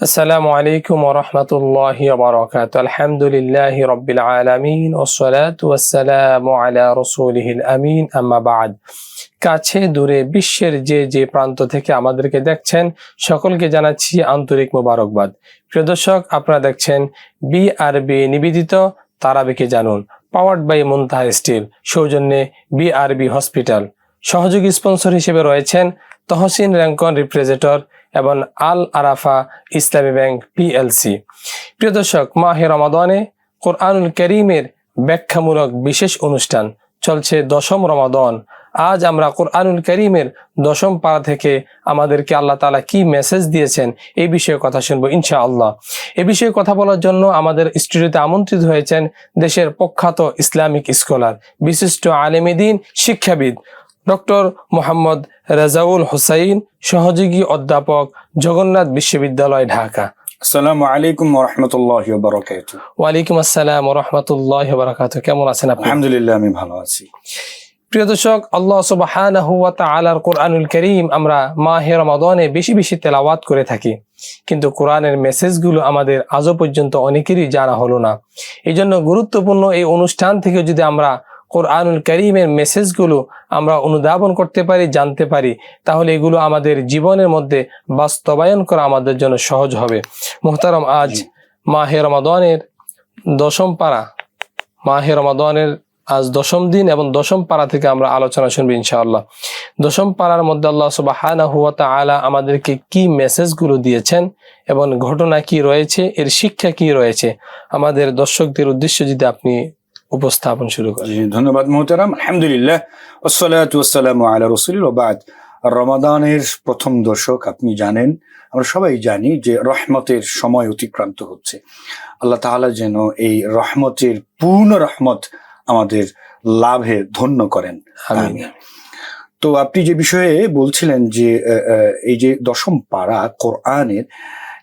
আসসালামু আলাইকুম الحمد لله رب العالمين والصلاة والسلام على رسوله الأمين আমিন। আম্মাবাদ কাছে দূরে বিশ্বের যে যে প্রান্ত থেকে আমাদেরকে দেখছেন, সকলকে জানাচ্ছি আন্তরিক মোবারকবাদ। প্রিয় দর্শক, আপনারা দেখছেন বি আরবি নিবেদিত, তারাবিকে জানুন। পাওয়ার্ড বাই মুনতাহ স্টিল, সৌজন্যে বি আরবি হসপিটাল। সহযোগী স্পন্সর হিসেবে রয়েছেন তহসিন র্যাঙ্কন রিপ্রেজেন্টর এবং আল আরাফা ইসলামী ব্যাংক পিএলসি। প্রিয় দর্শক, মাহে রমাদনে কোরআনুল করিমের ব্যাখ্যামূলক বিশেষ অনুষ্ঠান চলছে দশম রমাদন। আজ আমরা কোরআনুল করিমের দশম পাড়া থেকে আমাদেরকে আল্লাহ তালা কি মেসেজ দিয়েছেন এই বিষয়ে কথা শুনব ইনশা আল্লাহ এ বিষয়ে কথা বলার জন্য আমাদের স্টুডিওতে আমন্ত্রিত হয়েছেন দেশের প্রখ্যাত ইসলামিক স্কলার, বিশিষ্ট আলেমিদিন শিক্ষাবিদ ডক্টর মোহাম্মদ রেজাউল হোসাইন সহযোগী অধ্যাপক জগন্নাথ বিশ্ববিদ্যালয় ঢাকা। আসসালামু আলাইকুম রহমতুল্লাহ বারকাত ওয়ালাইকুম আসসালাম রহমতুল্লাহ বারাকাত কেমন আছেন আপনি? আলহামদুলিল্লাহ আমি ভালো আছি। প্রিয় দর্শক আল্লাহ সুবহানাহু ওয়া তাআলার কোরআনুল করিম আমরা মাহে রমাদানে বেশি বেশি তেলাওয়াত করে থাকি। কিন্তু কোরআনের মেসেজগুলো আমাদের আজও পর্যন্ত অনেকেরই জানা হলো না। এই জন্য গুরুত্বপূর্ণ এই অনুষ্ঠান থেকে যদি আমরা কোরআনুল করিমের মেসেজগুলো আমরা অনুধাবন করতে পারি জানতে পারি। তাহলে এগুলো আমাদের জীবনের মধ্যে বাস্তবায়ন করা আমাদের জন্য সহজ হবে। মোহতারম আজ জি। মাহে রমাদানের দশম পারা মাহে রমাদানের আজ দশম দিন এবং দশম পারা থেকে আমরা আলোচনা শুনব ইনশাআল্লাহ। দশম পাড়ার মধ্যে আল্লাহ সুবাহানা হুয়া তাআলা আমাদেরকে কি মেসেজগুলো দিয়েছেন এবং ঘটনা কি রয়েছে এর শিক্ষা কি রয়েছে? আমাদের দর্শকদের উদ্দেশ্যে যদি আপনি উপস্থাপন শুরু করেন ধন্যবাদ মোহতারাম। আলহামদুলিল্লাহ। ওসলাত ওসালাম আলা রসুল ওবাদ রমাদানের প্রথম দশক আপনি জানেন আমরা সবাই জানি যে রহমতের সময় অতিক্রান্ত হচ্ছে। আল্লাহ তাআলা যেন এই রহমতের পূর্ণ রহমত আমাদের লাভে ধন্য করেন। তো আপনি যে বিষয়ে বলছিলেন যে এই যে দশম পাড়া কোরআনের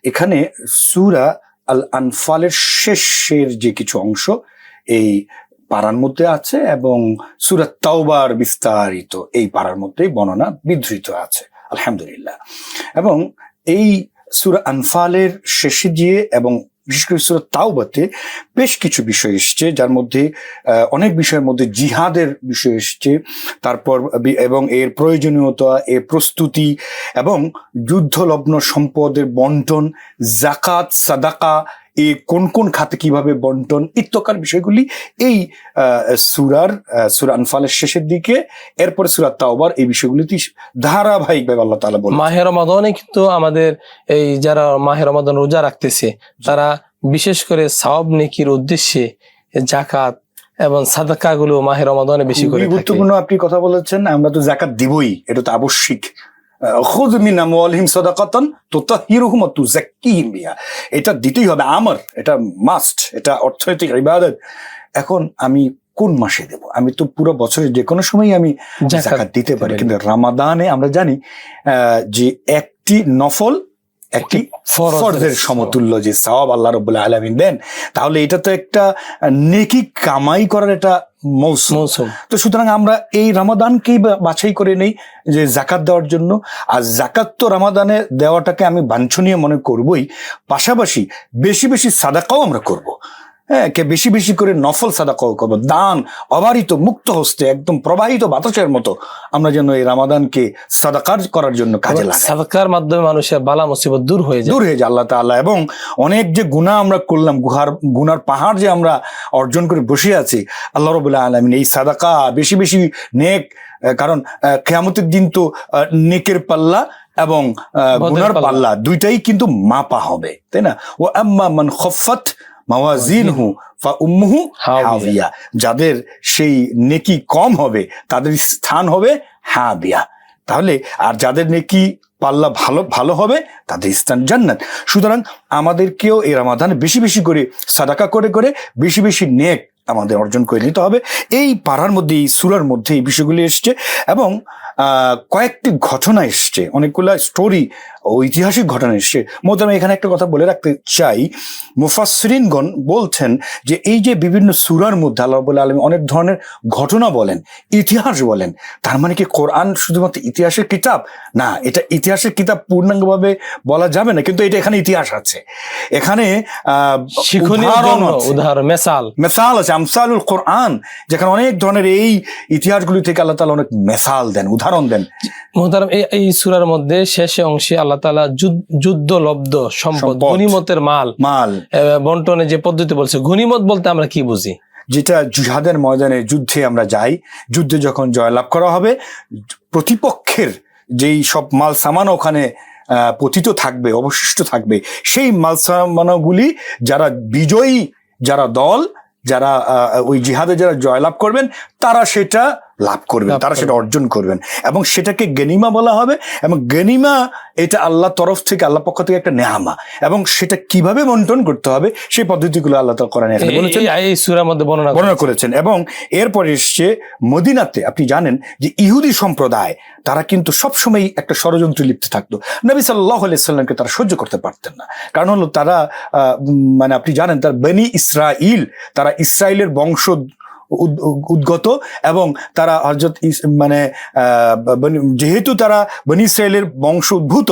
এখানে সুরা আল আনফালের শেষের যে কিছু অংশ এই পাড়ার মধ্যে আছে এবং সুরা তাওবার বিস্তারিত এই পাড়ার মধ্যেই বর্ণনা বিধৃত আছে, আলহামদুলিল্লাহ। এবং এই সুরা আনফালের শেষে গিয়ে এবং বিশেষ করে সুরা তাওবাতে বেশ কিছু বিষয় এসছে, যার মধ্যে অনেক বিষয়ের মধ্যে জিহাদের বিষয় এসছে, তারপর এবং এর প্রয়োজনীয়তা, এর প্রস্তুতি এবং যুদ্ধলগ্ন সম্পদের বন্টন জাকাত সাদাকা এ কোন কোন খাতে কীভাবে বন্টন ইত্যকার বিষয়গুলি এই সুরার সুরা আনফালের শেষের দিকে এরপরে সুরা তাওবার এই বিষয়গুলিতে ধারাবাহিকভাবে আল্লাহ তাআলা বলেন মাহে রমাদানে কিন্তু আমাদের এই যারা মাহে রমাদান রোজা রাখতেছে তারা বিশেষ করে সাওয়াব নেকির উদ্দেশ্যে জাকাত এবং সাদাকা গুলো মাহে রমাদানে বেশি করে গুরুত্বপূর্ণ আপনি কথা বলেছেন আমরা তো জাকাত দিবই এটা তো আবশ্যিক। খুদ মিন আমওয়ালিহিম সাদাকাতান তুতাহহিরুহুম ওয়া তুযাক্কিহিম বিহা। এটা দিতেই হবে আমার এটা মাস্ট এটা অর্থনৈতিক ইবাদত। এখন আমি কোন মাসে দেব? আমি তো পুরো বছরের যে কোনো সময় আমি জাকাত দিতে পারি পারি। কিন্তু রামাদানে আমরা জানি আহ, যে একটি নফল একটি ফরজের সমতুল্য যে সওয়াব আল্লাহ রবুল্লা আলমিন দেন তাহলে এটা তো একটা নেকি কামাই করার একটা মৌসুম। মৌসুম। তো সুতরাং আমরা এই রামাদানকেই বাছাই করে নেই যে জাকাত দেওয়ার জন্য। আর জাকাত তো রামাদানে দেওয়াটাকে আমি বাঞ্ছনীয় মনে করবই। পাশাপাশি বেশি বেশি সাদাকাও আমরা করব। হ্যাঁ কে বেশি বেশি করে নফল সাদাকাও করব। দান অবারিত মুক্ত হস্তে একদম প্রবাহিত বাতাসের মতো আমরা যেন এই রামাদানকে সাদাকার করার জন্য কাজে লাগাই। সাদাকার মাধ্যমে মানুষের বালা মুসিবত দূর হয়ে যায়। দূর হয়ে যায় আল্লাহ তাআলা। এবং অনেক যে গুণা আমরা করলাম গুহার গুনার পাহাড় যে আমরা অর্জন করে বসে আছি আল্লাহ রবুল্লাহ আলমিন এই সাদাকা বেশি বেশি নেক কারণ কেয়ামতের দিন তো আহ, নেকের পাল্লা এবং গুনার পাল্লা। পাল্লা দুইটাই কিন্তু মাপা হবে তাই না? ও আম্মা মান খফাত মাওয়াজিনহু ফা উম্মুহু হাবিয়া যাদের সেই নেকি কম হবে তাদের স্থান হবে হাবিয়া তাহলে আর যাদের নেকি পাল্লা ভালো ভালো হবে তাদের স্থান জান্নাত। সুতরাং আমাদেরকেও এই রামাদান বেশি বেশি করে সাদাকা করে করে বেশি বেশি নেক আমাদের অর্জন করে নিতে হবে। এই পাড়ার মধ্যে এই সুরার মধ্যে এই বিষয়গুলি এসছে এবং কয়েকটি ঘটনা এসছে অনেকগুলো স্টোরি ঐতিহাসিক ঘটনা এসছে। আমি এখানে একটা কথা বলে রাখতে চাই। মুফাসরিনগণ বলছেন যে এই যে বিভিন্ন সুরার মধ্যে আল্লাহ রব্বুল আলমী অনেক ধরনের ঘটনা বলেন ইতিহাস বলেন তার মানে কি কোরআন শুধুমাত্র ইতিহাসের কিতাব? না এটা ইতিহাসের কিতাব পূর্ণাঙ্গভাবে বলা যাবে না কিন্তু এটা এখানে ইতিহাস আছে। এখানে উদাহরণ মেসাল। মেসাল আছে আমসালুল কোরআন যেখানে অনেক ধরনের এই ইতিহাসগুলি থেকে আল্লাহ তালা অনেক মেসাল দেন। উদাহরণ দেন। মোহতারাম এই সুরার মধ্যে শেষে অংশে আল্লাহ তালা যুদ্ধ লব্ধ সম্পদ। গনিমতের মাল। মাল। বন্টনে যে পদ্ধতি বলছে গনিমত বলতে আমরা কি বুঝি? যেটা জিহাদের ময়দানে যুদ্ধে আমরা যাই যুদ্ধে যখন জয়লাভ করা হবে প্রতিপক্ষের যেই সব মাল সামান ওখানে পতিত থাকবে অবশিষ্ট থাকবে সেই মাল সামানগুলি যারা বিজয়ী যারা দল যারা ওই জিহাদে যারা জয়লাভ করবেন তারা সেটা লাভ করবেন তারা সেটা অর্জন করবেন। এবং সেটাকে গেনিমা বলা হবে এবং গেনিমা এটা আল্লাহ তরফ থেকে আল্লাহ পক্ষ থেকে একটা নেহামা। এবং সেটা কীভাবে বন্টন করতে হবে সেই পদ্ধতিগুলো আল্লাহ তাআলা কোরআনে বলেছেন। এই- এই সুরার মধ্যে বর্ণনা বর্ণনা করেছেন। এবং এরপরে এসছে মদিনাতে আপনি জানেন যে ইহুদি সম্প্রদায় তারা কিন্তু সবসময় একটা ষড়যন্ত্রে লিপ্ত থাকতো। নবী সাল্লাহ সাল্লামকে তারা সহ্য করতে পারতেন না। কারণ হলো তারা আহ, মানে আপনি জানেন তার বেনি ইসরাইল তারা ইসরায়েলের বংশ উদ্গত এবং তারা হজরত মানে যেহেতু তারা বনি ইসরায়েলের বংশ উদ্ভূত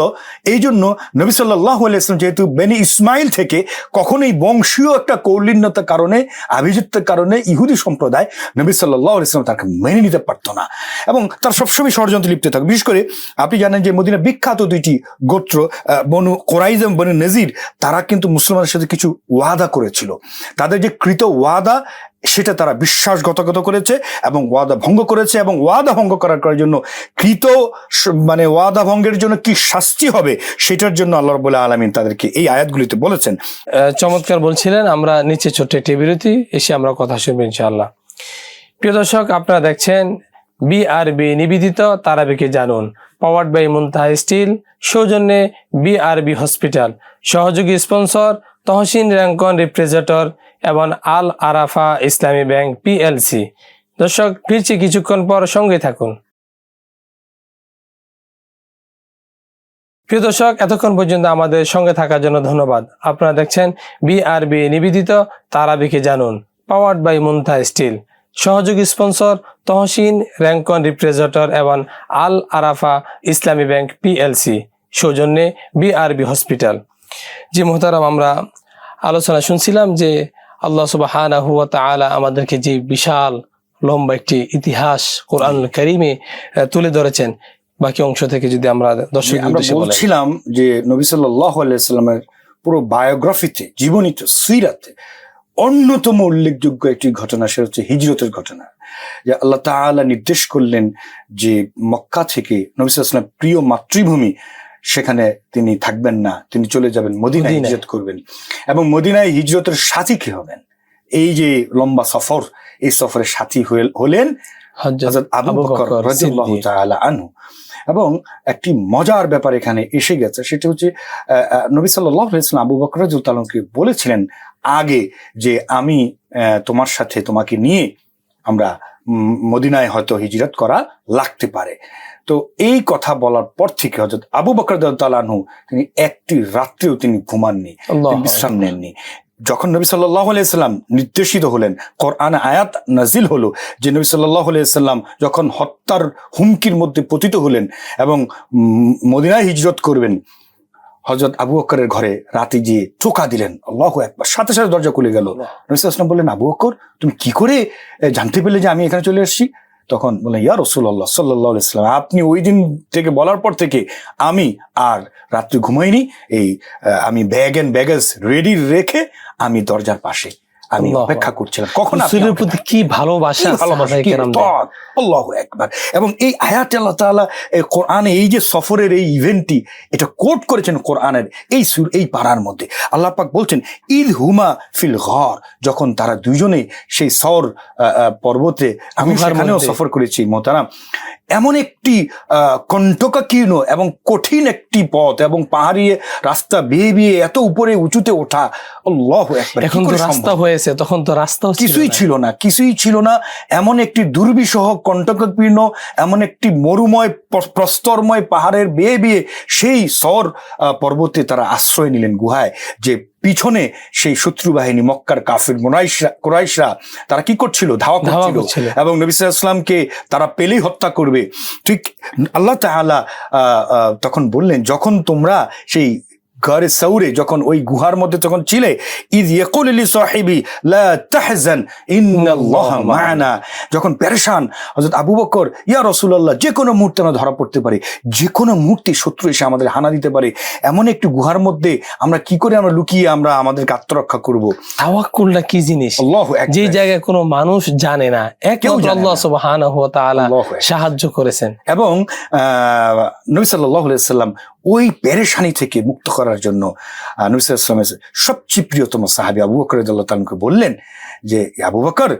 এই জন্য নবী সাল্লাহ আলাইসলাম যেহেতু বেনি ইসমাইল থেকে কখনোই বংশীয় একটা কৌলিন্যতার কারণে, আভিজাত্যের কারণে ইহুদি সম্প্রদায় নবী সাল্লাহ আলাইসলাম তাকে মেনে নিতে পারতো না। এবং তার সবসময় ষড়যন্ত্র লিপ্ত থাকে। বিশেষ করে আপনি জানেন যে মদিনা বিখ্যাত দুইটি গোত্র বনু কোরাইজ এবং বনু নজির, তারা কিন্তু মুসলমানের সাথে কিছু ওয়াদা করেছিল। তাদের যে কৃত ওয়াদা সেটা তারা বিশ্বাসঘাতকতা করেছে এবং ওয়াদা ভঙ্গ করেছে এবং ওয়াদা ভঙ্গ করার জন্য কৃত মানে ওয়াদা ভঙ্গের জন্য কি শাস্তি হবে সেটার জন্য আল্লাহ রবুল্লাহ আলমিন তাদেরকে এই আয়াতগুলিতে বলেছেন। চমৎকার বলছিলেন, আমরা নিচে ছোট্ট একটি বিরতি, এসে আমরা কথা শুনব ইনশাআল্লাহ। প্রিয় দর্শক, আপনারা দেখছেন বি বিআরবি নিবেদিত, তারাবিকে জানুন। পাওয়ার্ড বাই মুনতাহা স্টিল সৌজন্যে বি বিআরবি হসপিটাল সহযোগী স্পন্সর তহসিন র্যাঙ্কন রিপ্রেজেন্টর এবং আল আরাফা ইসলামী ব্যাংক পিএলসি। দর্শক, ফিরছি কিছুক্ষণ পর সঙ্গে থাকুন। প্রিয় দর্শক, এতক্ষণ পর্যন্ত আমাদের সঙ্গে থাকার জন্য ধন্যবাদ। আপনারা দেখছেন বিআরবি নিবেদিত, তারাবিকে জানুন পাওয়ার্ড বাই মুনথা স্টিল সহযোগী স্পন্সর তহসিন র্যাঙ্কন রিপ্রেজেন্টর এবং আল আরাফা ইসলামী ব্যাংক পিএলসি। সৌজন্যে বিআরবি হসপিটাল। জি মোহতারাম আমরা আলোচনা শুনছিলাম যে আল্লাহ সুবহানাহু ওয়া তাআলা আমাদেরকে যে বিশাল লম্বা একটি ইতিহাস কোরআন কারিমে তুলে ধরেছেন। বাকি অংশ থেকে যদি আমরা দর্শক বলছিলাম যে নবী সাল্লাহ আলাইস্লামের পুরো বায়োগ্রাফিতে জীবনীতে সিরাতে অন্যতম উল্লেখযোগ্য একটি ঘটনা সেটা হচ্ছে হিজরতের ঘটনা। যে আল্লাহ তাআলা নির্দেশ করলেন যে মক্কা থেকে নবী সাল্লাম প্রিয় মাতৃভূমি সেখানে তিনি থাকবেন না। তিনি চলে যাবেন মদিনায়। হিজরত করবেন। এবং মদিনায় হিজরতের সাথী কি হবেন? এই যে লম্বা সফর এই সফরের সাথী হলেন হযরত আবু বকর বকর রাদিয়াল্লাহু তাআলা আনহু। এবং একটি মজার ব্যাপার এখানে এসে গেছে সেটা হচ্ছে নবী সাল্লাল্লাহু আলাইহি ওয়াসাল্লাম আবু বকর রাদিয়াল্লাহু বলেছিলেন আগে যে আমি আহ, তোমার সাথে তোমাকে নিয়ে আমরা মদিনায় হয়তো হিজরত করা লাগতে পারে। তো এই কথা বলার পর থেকে হযরত আবু বকর আনহু তিনি একটি রাত্রেও তিনি ঘুমাননি বিশ্রাম নেননি। যখন নবী সাল্লাহ আলাইসাল্লাম নির্দেশিত হলেন কোরআন আয়াত নাজিল হলো যে নবী সাল্লাহ আলাইসাল্লাম যখন হত্যার হুমকির মধ্যে পতিত হলেন এবং মদিনায় হিজরত করবেন হজরত আবু বকরের ঘরে রাতে গিয়ে টোকা দিলেন আল্লাহ একবার সাথে সাথে দরজা খুলে গেল। নবী সাল্লাম বললেন আবু বকর তুমি কি করে জানতে পেলে যে আমি এখানে চলে এসেছি? তখন বললেন, ইয়া রসুল্লাহ সাল্লাহ ইসলাম আপনি ওই দিন থেকে বলার পর থেকে আমি আর রাত্রি ঘুমাইনি, এই আমি ব্যাগ অ্যান্ড ব্যাগেজ রেডি রেখে আমি দরজার পাশে আমি অপেক্ষা করছিলাম। কখন রাসূলের প্রতি কি ভালোবাসা আল্লাহু একবার এবং এই আয়াত আল্লাহ তাআলা এই কোরআনে এই যে সফরের এই ইভেন্টটি এটা কোট করেছেন কোরআনের এই সুর এই পাড়ার মধ্যে। আল্লাহ পাক বলছেন ঈদ হুমা ফিল ঘর যখন তারা দুইজনেই সেই সর পর্বতে আমি সেখানেও সফর করেছি মোতারাম এমন একটি আহ, কণ্টকাকীর্ণ এবং কঠিন একটি পথ এবং পাহাড়ি রাস্তা বেয়ে বেয়ে এত উপরে উঁচুতে ওঠা আল্লাহ একবার এখন তো রাস্তা হয়েছে। গেছে তখন তো রাস্তাও কিছুই ছিল না কিছুই ছিল না। এমন একটি দুর্বিষহ কণ্টকপীর্ণ এমন একটি মরুময় প্রস্তরময় পাহাড়ের বেয়ে বেয়ে সেই সর পর্বতে তারা আশ্রয় নিলেন গুহায়। যে পিছনে সেই শত্রু বাহিনী মক্কার কাফির মোরাইশরা কোরাইশরা তারা কি করছিল? ধাওয়া ধাওয়া করছিল। এবং নবী ইসলামকে তারা পেলেই হত্যা করবে। ঠিক আল্লাহ তাআলা আহ, আহ, তখন বললেন যখন তোমরা সেই ঘরে সৌরে যখন ওই গুহার মধ্যে তখন ছিলে ইদ ইয়াকুল লি সাহিবি লা তাহজান ইন্নাল্লাহ মা'ানা। যখন পেরেশান হযরত আবু বকর ইয়া রাসূলুল্লাহ যে কোনো মুহূর্তে আমরা ধরা পড়তে পারি। যে কোনো মুহূর্তে শত্রু এসে আমাদের হানা দিতে পারে। এমন একটি গুহার মধ্যে আমরা কি করে আমরা লুকিয়ে আমরা আমাদেরকে আত্মরক্ষা করব? তাওয়াক্কুলটা কি জিনিস? আল্লাহু যে জায়গায় কোনো মানুষ জানে না একমাত্র আল্লাহ। সুবহানাহু ওয়া তাআলা সাহায্য করেছেন। এবং আহ, নবী সাল্লাহ সাল্লাম ওই পেরেশানি থেকে মুক্ত করার জন্য নবী সাল্লামের সবচেয়ে প্রিয়তম সাহাবি আবু বকর তাআলাকে বললেন যে আবু বকর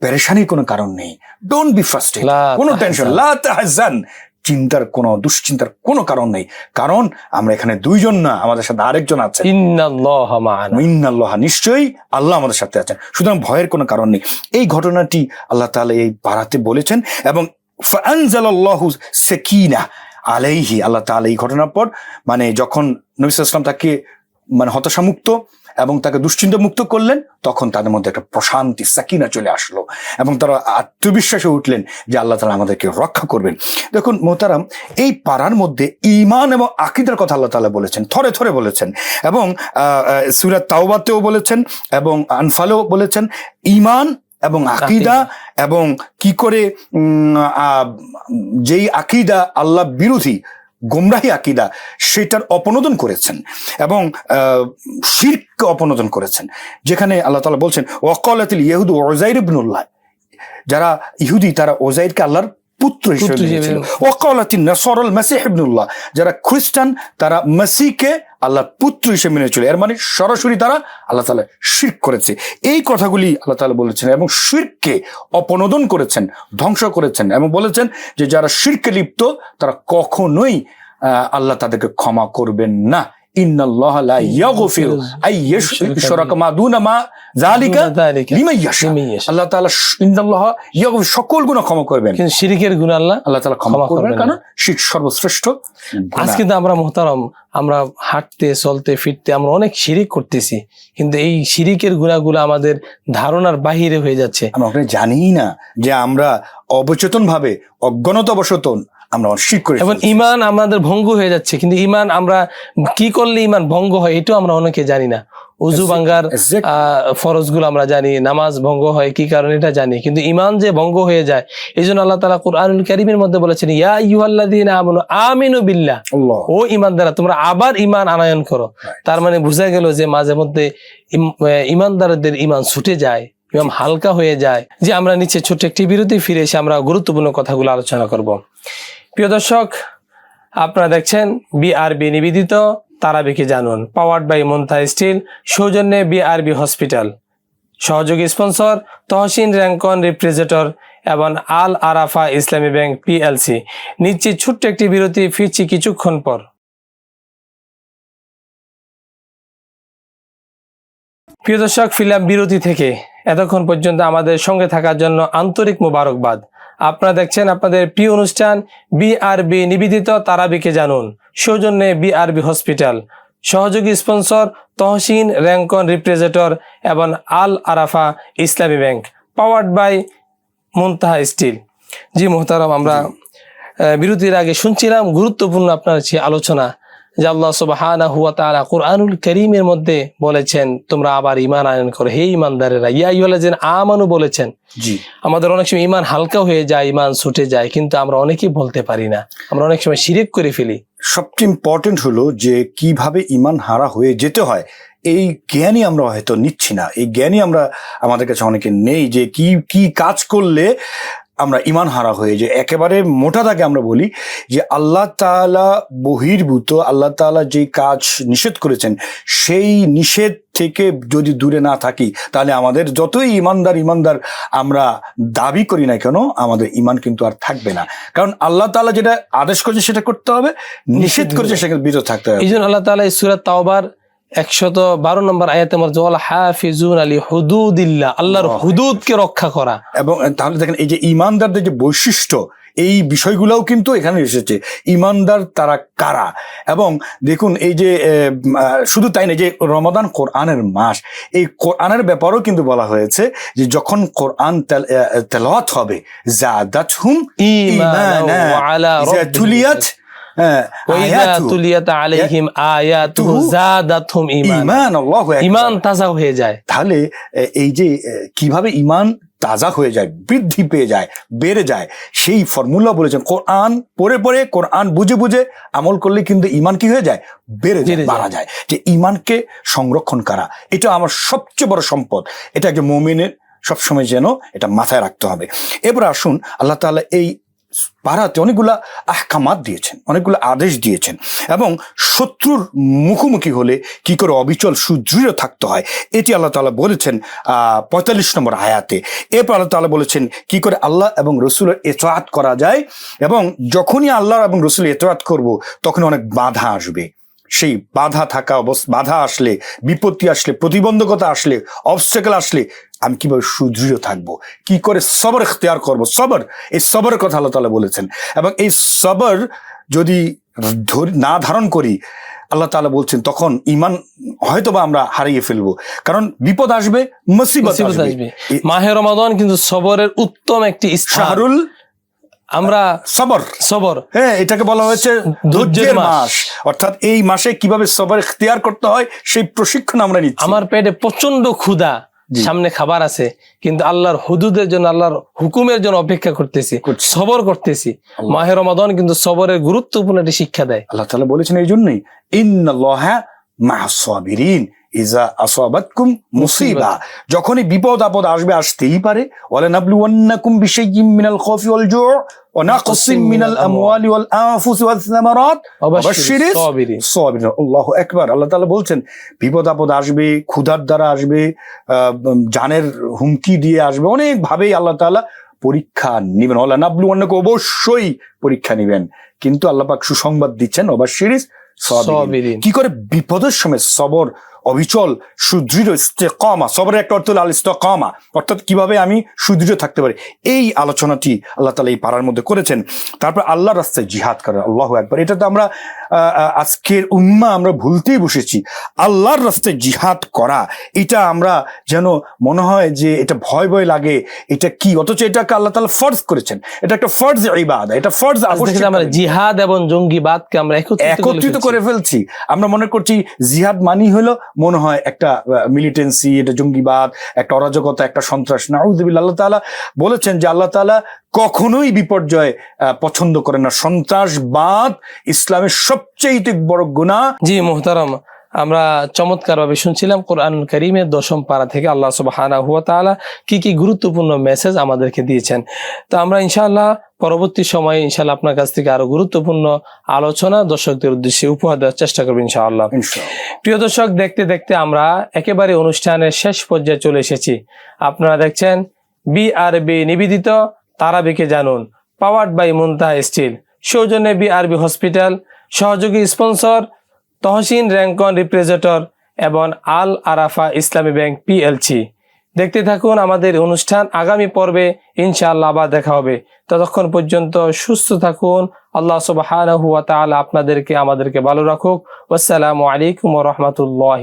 পেরেশানির কোনো কারণ নেই। ডোন্ট বি ফার্স্টেড লা কোনো টেনশন লা তাহজান। চিন্তার কোনো দুশ্চিন্তার কোনো কারণ নেই। কারণ আমরা এখানে দুইজন না আমাদের সাথে আরেকজন আছেন ইন্নাল্লাহ নিশ্চয়ই আল্লাহ আমাদের সাথে আছেন। সুতরাং ভয়ের কোনো কারণ নেই। এই ঘটনাটি আল্লাহ তাআলা এই পাড়াতে বলেছেন এবং ফানজালাল্লাহু সাকিনা আলাইহি, আল্লাহ তাআলা এই ঘটনার পর মানে যখন নবী ওয়াসাল্লাম তাকে মানে হতাশামুক্ত এবং তাকে দুশ্চিন্তা মুক্ত করলেন, তখন তাদের মধ্যে একটা প্রশান্তি, সাকিনা চলে আসলো এবং তারা আত্মবিশ্বাসে উঠলেন যে আল্লাহ তাআলা আমাদেরকে রক্ষা করবেন। দেখুন মোহতারাম, এই পাড়ার মধ্যে ইমান এবং আকীদার কথা আল্লাহ তাআলা বলেছেন, থরে থরে বলেছেন এবং সুরাত তাওবাতেও বলেছেন এবং আনফালেও বলেছেন। ঈমান এবং আকিদা এবং কি করে যেই আকিদা আল্লাহ বিরোধী গোমরাহি আকিদা সেটার অপনোদন করেছেন এবং শিরকে অপনোদন করেছেন। যেখানে আল্লাহ তালা বলছেন ওয়াকালাতিল ইহুদ ওজাইর ইবনুল্লাহ। যারা ইহুদি তারা ওজাইরকে আল্লাহর পুত্র হিসেবে নিয়েছিল। ওয়াকালাতিন নাসরুল মাসিহ ইবনুল্লাহ যারা খ্রিস্টান তারা মাসিহকে আল্লাহর পুত্র হিসেবে মেনে চলে এর মানে সরাসরি তারা আল্লাহ তাআলা শিরক করেছে। এই কথাগুলি আল্লাহ তাআলা বলেছেন এবং শিরককে অপনোদন করেছেন ধ্বংস করেছেন এবং বলেছেন যে যারা শিরকে লিপ্ত তারা কখনোই আহ, আল্লাহ তাদেরকে ক্ষমা করবেন না। সকল ক্ষমা করবেন। শিরিকের গুণ আল্লাহ আল্লাহ তাআলা ক্ষমা করবেন কারণ সর্বশ্রেষ্ঠ। আজ কিন্তু আমরা মোহতারম আমরা হাঁটতে চলতে ফিরতে আমরা অনেক শিরিক করতেছি। কিন্তু এই শিরিকের গুণাগুলো আমাদের ধারণার বাহিরে হয়ে যাচ্ছে। আমরা জানি না যে আমরা অবচেতন ভাবে অজ্ঞানতাবশত আমরা শির করে এবং ইমান আমাদের ভঙ্গ হয়ে যাচ্ছে কিন্তু ইমান আমরা কি করলে ইমান ভঙ্গ হয় এটাও আমরা অনেকে জানি না। উজু ভাঙ্গার Exact- ফরজগুলো আমরা জানি নামাজ ভঙ্গ হয় কি কারণে এটা জানি কিন্তু ইমান যে ভঙ্গ হয়ে যায় এই জন্য আল্লাহ তালা কোরআনুল কারিমের মধ্যে বলেছেন ইয়া ইউহাল্লাযীনা আমানু আমিনু বিল্লাহ। ও ইমান দ্বারা তোমরা আবার ইমান আনায়ন করো। তার মানে বোঝা গেল যে মাঝে মধ্যে ইমানদারদের ইমান ছুটে যায় ইমাম হালকা হয়ে যায়। যে আমরা নিচে ছোট্ট একটি বিরতি ফিরে এসে আমরা গুরুত্বপূর্ণ কথাগুলো আলোচনা করব। প্রিয় দর্শক, আপনারা দেখছেন বিআরবি নিবেদিত তারাবিকে জানুন পাওয়ার্ড বাই মন্থা স্টিল সৌজন্যে বিআরবি হসপিটাল সহযোগী স্পন্সর তহসিন র্যাঙ্কন রিপ্রেজেটর এবং আল আরাফা ইসলামী ব্যাংক পিএলসি নিচ্ছি ছোট্ট একটি বিরতি, ফিরছি কিছুক্ষণ পর। প্রিয় দর্শক ফিলাম বিরতি থেকে। এতক্ষণ পর্যন্ত আমাদের সঙ্গে থাকার জন্য আন্তরিক মোবারকবাদ। আপনারা দেখছেন আপনাদের প্রিয় অনুষ্ঠান বিআরবি নিবেদিত তারাবিকে জানুন। সৌজন্যে বিআরবি হসপিটাল। সহযোগী স্পন্সর তহসিন র্যাঙ্কন রিপ্রেজেটর এবং Al Arafah Islami bank powered by Muntaha steel. জি মোহতারাম আমরা বিরতির আগে শুনছিলাম গুরুত্বপূর্ণ আপনার যে আলোচনা যে আল্লাহ সুবহানাহু ওয়া তাআলা কুরআনুল কারীমের মধ্যে বলেছেন তোমরা আবার ঈমান আনয়ন করো। হে ঈমানদারেরা ইয়া আইয়ুহাল্লাযিনা আমানু বলেছেন জি। আমাদের অনেক সময় ইমান হালকা হয়ে যায় ইমান ছুটে যায় কিন্তু আমরা অনেকেই বলতে পারি না। আমরা অনেক সময় শিরিক করে ফেলি। সবচেয়ে ইম্পর্টেন্ট হলো যে কীভাবে ইমান হারা হয়ে যেতে হয় এই জ্ঞানই আমরা হয়তো নিচ্ছি না। এই জ্ঞানই আমরা আমাদের কাছে অনেকে নেই যে কি কি কাজ করলে আমরা ইমান হারা হয়ে যে একেবারে মোটা দাগে আমরা বলি যে আল্লাহ তাআলা বহির্ভূত আল্লাহ তাআলা যে কাজ নিষেধ করেছেন সেই নিষেধ থেকে যদি দূরে না থাকি তাহলে আমাদের যতই ইমানদার ইমানদার আমরা দাবি করি না কেন আমাদের ইমান কিন্তু আর থাকবে না। কারণ আল্লাহ তাআলা যেটা আদেশ করেছে সেটা করতে হবে নিষেধ করেছে সেখানে বিরত থাকতে হবে। এই জন্য আল্লাহ তাআলা এই সূরা তাওবার একশত বারো নম্বর আয়াতে আমার জল হাফিজুন আলী হুদুদিল্লাহ আল্লাহর আল্লাহ। হুদুদকে রক্ষা করা এবং তাহলে দেখেন এই যে ইমানদারদের যে বৈশিষ্ট্য এই বিষয়গুলোও কিন্তু এখানে এসেছে ইমানদার তারা কারা এবং দেখুন এই যে শুধু তাই না যে রমাদান কোরআনের মাস এই কোরআনের ব্যাপারেও কিন্তু বলা হয়েছে যে যখন কোরআন তেলাওয়াত হবে জাদাত হুম ঈমানান আলা হ্যাঁ, হয়ে যায়। তাহলে এই যে কীভাবে ইমান তাজা হয়ে যায় বৃদ্ধি পেয়ে যায় বেড়ে যায় সেই ফর্মুলা বলেছেন। কোরআন পড়ে পড়ে কোরআন বুঝে বুঝে আমল করলে কিন্তু ইমান কি হয়ে যায়? বেড়ে যায় যায়। বাড়া যায়। যে ইমানকে সংরক্ষণ করা এটা আমার সবচেয়ে বড় সম্পদ। এটা একজন মমিনের সবসময় যেন এটা মাথায় রাখতে হবে। এবার আসুন আল্লাহ তাআলা এই পাড়াতে অনেকগুলা আহকামাত দিয়েছেন, অনেকগুলো আদেশ দিয়েছেন এবং শত্রুর মুখোমুখি হলে কি করে অবিচল সুদৃঢ় থাকতে হয়, এটি আল্লাহ তালা বলেছেন পঁয়তাল্লিশ নম্বর আয়াতে। এরপর আল্লাহ তালা বলেছেন, কি করে আল্লাহ এবং রসুলের এতরাত করা যায় এবং যখনই আল্লাহ এবং রসুল এতরাত করব তখন অনেক বাধা আসবে। সেই বাধা থাকা অবস্থা, বাধা আসলে, বিপত্তি আসলে, প্রতিবন্ধকতা আসলে অবস্টেকেল আসলে আমি কীভাবে সুদৃঢ় থাকব? কি করে সবর এখতিয়ার করব? সবর এই সবরের কথা আল্লাহ তাআলা বলেছেন। এবং এই সবর যদি না ধারণ করি আল্লাহ তাআলা বলছেন তখন ইমান হয়তো বা আমরা হারিয়ে ফেলব। কারণ বিপদ আসবে মুসিবত আসবে। মাহে রমাদান কিন্তু সবরের উত্তম একটি শাহরুল আমরা সবর। সবর। হ্যাঁ এটাকে বলা হয়েছে ধৈর্যের মাস। অর্থাৎ এই মাসে কীভাবে সবর এখতিয়ার করতে হয় সেই প্রশিক্ষণ আমরা নিচ্ছি। আমার পেটে প্রচণ্ড ক্ষুধা। সামনে খাবার আছে কিন্তু আল্লাহর হুদুদের জন্য আল্লাহর হুকুমের জন্য অপেক্ষা করতেছি সবর করতেছি। আল্লাহ। মাহে রমাদান কিন্তু সবরের গুরুত্বপূর্ণ একটি শিক্ষা দেয়। আল্লাহ তাআলা বলেছেন এই জন্যই মা'আস ইজা আসাবাতকুম মুসিবা। যখনই বিপদ আপদ আসবে আসতেই পারে। ওয়ালা নাবলুওয়ান্নাকুম বিশাইয়্যিম মিনাল খাউফি ওয়াল জু' আমওয়ালি ওয়াল আনফুসি ওয়াস সামারাত অবশ্যই সাবিরিন। সাবিরিন আকবার আল্লাহ তাআলা বলছেন বিপদ আপদ আসবে ক্ষুধার দ্বারা আসবে জানের হুমকি দিয়ে আসবে অনেক ভাবেই আল্লাহ তাআলা পরীক্ষা নিবেন। ওয়ালা নাবলুওয়ান্নাকুম অবশ্যই পরীক্ষা নিবেন। কিন্তু আল্লাহ পাক সুসংবাদ দিচ্ছেন অবশ্যই সাবিরিন। কি করে? বিপদের সময় সবর অবিচল সুদৃঢ় ইস্তেকামা। সবরের একটা অর্থ হলো আল ইস্তেকামা অর্থাৎ কীভাবে আমি সুদৃঢ় থাকতে পারি। এই আলোচনাটি আল্লাহ তালা এই পাড়ার মধ্যে করেছেন। তারপর আল্লাহ রাস্তায় জিহাদ করে আল্লাহ একবার এটা তো আমরা আজকের উম্মা আমরা ভুলতেই বসেছি। আল্লাহর রাস্তায় জিহাদ করা এটা আমরা যেন মনে হয় যে এটা ভয় ভয় লাগে এটা কি? অথচ এটাকে আল্লাহ তালা ফর্জ করেছেন। এটা একটা ফর্জ ইবাদ এটা ফর্জ আজ আমরা জিহাদ এবং জঙ্গিবাদকে আমরা একত্রিত। করে ফেলছি। আমরা মনে করছি জিহাদ মানি হলো মনে হয় একটা মিলিটেন্সি এটা জঙ্গিবাদ, একটা অরাজকতা, একটা সন্ত্রাস। নাউজুবিল্লাহ আল্লাহ তাআলা বলেছেন যে আল্লাহ তাআলা কখনোই বিপর্যয় পছন্দ করেন না। সন্ত্রাসবাদ ইসলামের সবচেয়ে বড় গুনাহ। জি, মোহতারাম, আমরা চমৎকার ভাবে শুনছিলাম কোরআন করিমের দশম পাড়া থেকে আল্লাহ সুবাহানা হুয়া তাআলা কি কি গুরুত্বপূর্ণ মেসেজ আমাদেরকে দিয়েছেন। তো আমরা ইনশাআল্লাহ পরবর্তী সময়ে ইনশাল্লাহ আপনার কাছ থেকে আরও গুরুত্বপূর্ণ আলোচনা দর্শকদের উদ্দেশ্যে উপহার দেওয়ার চেষ্টা করব ইনশাআল্লাহ। প্রিয় দর্শক দেখতে দেখতে আমরা একেবারে অনুষ্ঠানের শেষ পর্যায়ে চলে এসেছি। আপনারা দেখছেন বি বিআরবি নিবেদিত তারাবিকে জানুন পাওয়ার্ড বাই মুন্তা স্টিল। সৌজন্যে বি বিআরবি হসপিটাল সহযোগী স্পন্সর তহসিন র্যাঙ্কন রিপ্রেজেটর এবং আল আরাফা ইসলামী ব্যাংক পিএলসি দেখতে থাকুন আমাদের অনুষ্ঠান আগামী পর্বে, ইনশাআল্লাহ আবার দেখা হবে। ততক্ষণ পর্যন্ত সুস্থ থাকুন, আল্লাহ সুবাহ আপনাদেরকে, আমাদেরকে ভালো রাখুক। আসসালামু আলাইকুম রহমতুল্লাহ